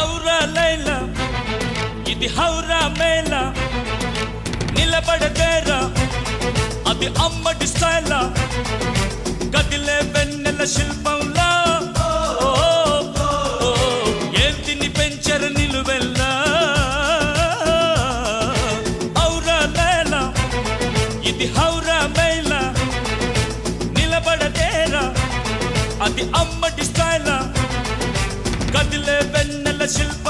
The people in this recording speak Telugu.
హౌరా లైలా? ఇది హౌరా మేళ? నిలబడదేరా అది అమ్మడి స్టైలా? కదిలే వెన్నెల శిల్పంలా? ఓ, ఏంటిని పెంచరు నిలువెల్లా? హౌరా లైలా ఇది హౌరా మేళ? నిలబడదేరా అది అమ్మడి స్టైలా? కదిలే వెన్నెల శిల్పం